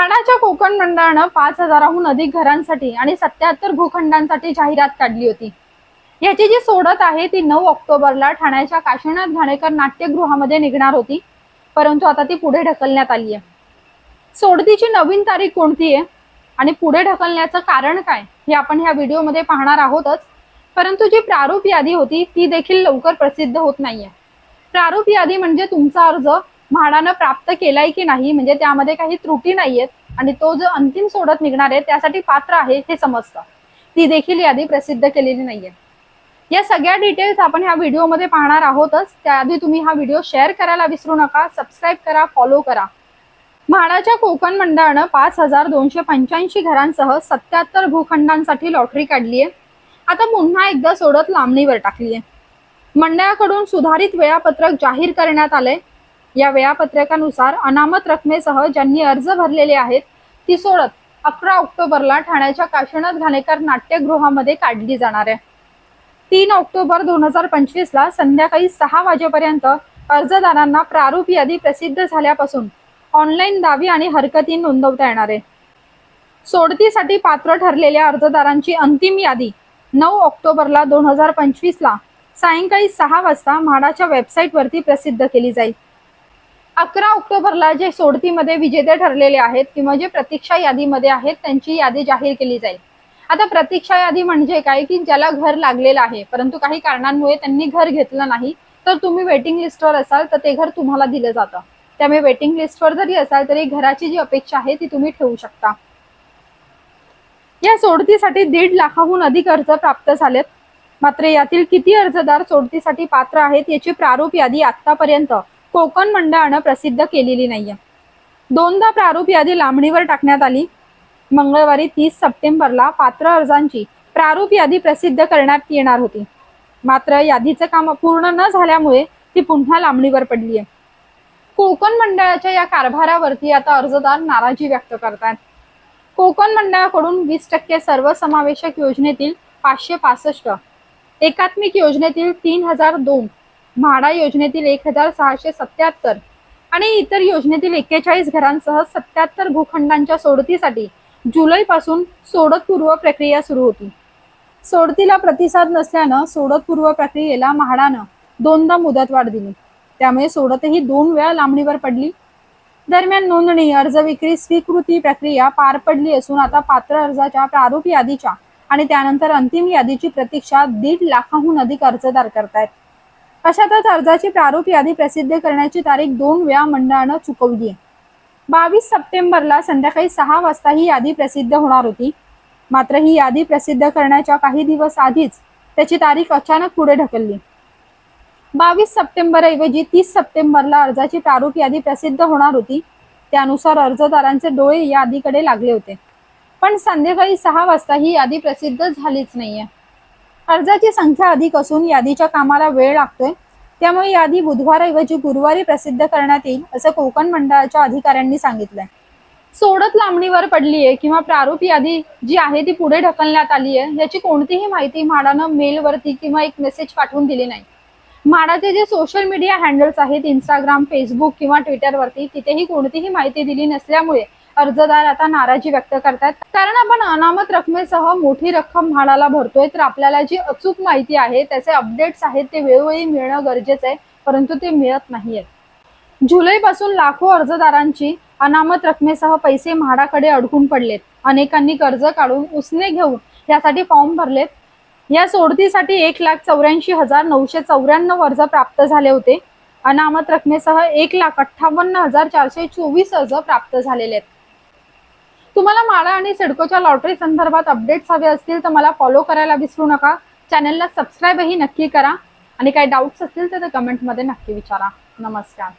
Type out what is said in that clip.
म्हाडाच्या कोकण मंडळानं पाच हजाराहून अधिक घरांसाठी आणि सत्याहत्तर भूखंडांसाठी जाहिरात काढली होती. याची जी सोडत आहे ती नऊ ऑक्टोबरला ठाण्याच्या काशीनाथ घाणेकर नाट्यगृहामध्ये निघणार होती परंतु आता ती पुढे ढकलण्यात आली आहे सोडतीची नवीन तारीख कोणती आहे? आणि पुढे ढकलण्याचं कारण काय? हे आपण ह्या व्हिडिओमध्ये पाहणार आहोतच. परंतु जी प्रारूप यादी होती ती देखील लवकर प्रसिद्ध होत नाहीये. प्रारूप यादी म्हणजे तुमचा अर्ज म्हाडानं प्राप्त केलाय की नाही म्हणजे त्यामध्ये काही त्रुटी नाहीयेत आणि तो जो अंतिम सोडत निघणार आहे त्यासाठी पात्र आहे हे समजतं. ती देखील यादी प्रसिद्ध केलेली नाहीये. या सगळ्या डिटेल्स आपण ह्या व्हिडिओमध्ये पाहणार आहोतच. त्याआधी तुम्ही हा व्हिडिओ शेअर करायला विसरू नका सबस्क्राईब करा फॉलो करा. म्हाडाच्या कोकण मंडळानं पाच हजार दोनशे पंच्याऐंशी घरांसह सत्याहत्तर भूखंडांसाठी लॉटरी काढली आहे आता पुन्हा एकदा सोडत लांबणीवर टाकली आहे मंडळाकडून सुधारित वेळापत्रक जाहीर करण्यात आलंय. या वेळापत्रकानुसार अनामत रकमेसह ज्यांनी अर्ज भरलेले आहेत ती सोडत अकरा ऑक्टोबरला ठाण्याच्या काशीनाथ घाणेकर नाट्यगृहामध्ये काढली जाणार आहे. तीन ऑक्टोबर दोन हजार पंचवीस ला संध्याकाळी सहा वाजेपर्यंत अर्जदारांना प्रारूप यादी प्रसिद्ध झाल्यापासून ऑनलाईन दावी आणि हरकती नोंदवता येणार आहे. सोडतीसाठी पात्र ठरलेल्या अर्जदारांची अंतिम यादी नऊ ऑक्टोबरला दोन हजार पंचवीस ला सायंकाळी सहा वाजता म्हाडाच्या वेबसाईटवरती प्रसिद्ध केली जाईल. अकरा ऑक्टोबरला जे सोडतीमध्ये विजेते ठरलेले आहेत किंवा जे प्रतीक्षा यादीमध्ये आहेत त्यांची यादी जाहीर केली जाईल. आता प्रतीक्षा यादी म्हणजे काय? की ज्याला घर लागलेलं आहे परंतु काही कारणांमुळे त्यांनी घर घेतलं नाही. तर तुम्ही वेटिंग लिस्टवर असाल तर ते घर तुम्हाला दिलं जातं. त्यामुळे वेटिंग लिस्टवर जरी असाल तरी घराची जी अपेक्षा आहे ती तुम्ही ठेवू शकता. या सोडतीसाठी दीड लाखाहून अधिक अर्ज प्राप्त झालेत. मात्र यातील किती अर्जदार सोडतीसाठी पात्र आहेत याची प्रारूप यादी आतापर्यंत कोकण मंडळानं प्रसिद्ध केलेली नाहीये. दोनदा प्रारूप यादी लांबणीवर टाकण्यात आली. मंगळवारी तीस सप्टेंबरला पात्र अर्जांची प्रारूप यादी प्रसिद्ध करण्यात येणार होती. मात्र यादीचं काम पूर्ण न झाल्यामुळे ती पुन्हा लांबणीवर पडली आहे कोकण मंडळाच्या या कारभारावरती आता अर्जदार नाराजी व्यक्त करतात कोकण मंडळाकडून वीस टक्के सर्वसमावेशक योजनेतील पाचशे पासष्ट एकात्मिक योजनेतील तीन हजार दोन म्हाडा योजनेतील एक हजार सहाशे सत्याहत्तर आणि इतर योजनेतील एक्केचाळीस घरांसह सत्याहत्तर भूखंडांच्या सोडतीसाठी जुलैपासून सोडतपूर्व प्रक्रिया सुरू होती. सोडतीला प्रतिसाद नसल्यानं सोडतपूर्व प्रक्रियेला म्हाडानं दोनदा मुदतवाढ दिली. त्यामुळे सोडतही दोन वेळा लांबणीवर पडली. दरम्यान नोंदणी अर्ज विक्री स्वीकृती प्रक्रिया पार पडली असून आता पात्र अर्जाच्या प्रारूप यादीच्या आणि त्यानंतर अंतिम यादीची प्रतीक्षा दीड लाखाहून अधिक अर्जदार करतायत. अशातच अर्जाची प्रारूप यादी प्रसिद्ध करण्याची तारीख दोन वेळा मंडळानं चुकवली आहे. बावीस सप्टेंबरला संध्याकाळी सहा वाजता ही यादी प्रसिद्ध होणार होती. मात्र ही यादी प्रसिद्ध करण्याच्या काही दिवस आधीच त्याची तारीख अचानक पुढे ढकलली. बावीस सप्टेंबर ऐवजी तीस सप्टेंबरला अर्जाची प्रारूप यादी प्रसिद्ध होणार होती. त्यानुसार अर्जदारांचे डोळे यादीकडे लागले होते. पण संध्याकाळी सहा वाजता ही यादी प्रसिद्ध झालीच नाहीये. अर्जाची संख्या अधिक असून यादीच्या कामाला वेळ लागतोय. त्यामुळे यादी बुधवारऐवजी गुरुवारी प्रसिद्ध करण्यात येईल असं कोकण मंडळाच्या अधिकाऱ्यांनी सांगितलंय. सोडत लांबणीवर पडली आहे किंवा प्रारूप यादी जी आहे ती पुढे ढकलण्यात आली आहे याची कोणतीही माहिती म्हाडानं मेलवरती किंवा एक मेसेज पाठवून दिली नाही. म्हाडाचे जे सोशल मीडिया हँडल्स आहेत इंस्टाग्राम फेसबुक किंवा ट्विटरवरती तिथेही कोणतीही माहिती दिली नसल्यामुळे अर्जदार आता नाराजी व्यक्त करतात. कारण आपण अनामत रकमेसह मोठी रक्कम म्हाडाला भरतोय तर आपल्याला जी अचूक माहिती आहे त्याचे अपडेट्स आहेत ते वेळोवेळी मिळणं गरजेचं आहे परंतु ते मिळत नाहीये जुलैपासून लाखो अर्जदारांची अनामत रकमेसह पैसे म्हाडाकडे अडकून पडलेत. अनेकांनी कर्ज काढून उसने घेऊन यासाठी फॉर्म भरलेत. या सोडतीसाठी एक लाख चौऱ्याऐंशी हजार नऊशे चौऱ्याण्णव अर्ज प्राप्त झाले होते. अनामत रकमेसह एक लाख अठ्ठावन्न हजार चारशे चोवीस अर्ज प्राप्त झालेले आहेत. तुम्हाला माळा आणि सिडकोच्या लॉटरी संदर्भात अपडेट्स हवे असतील तर मला फॉलो करायला विसरू नका. चॅनलला सबस्क्राईबही नक्की करा. आणि काही डाऊट्स असतील तर ते कमेंटमध्ये नक्की विचारा. नमस्कार.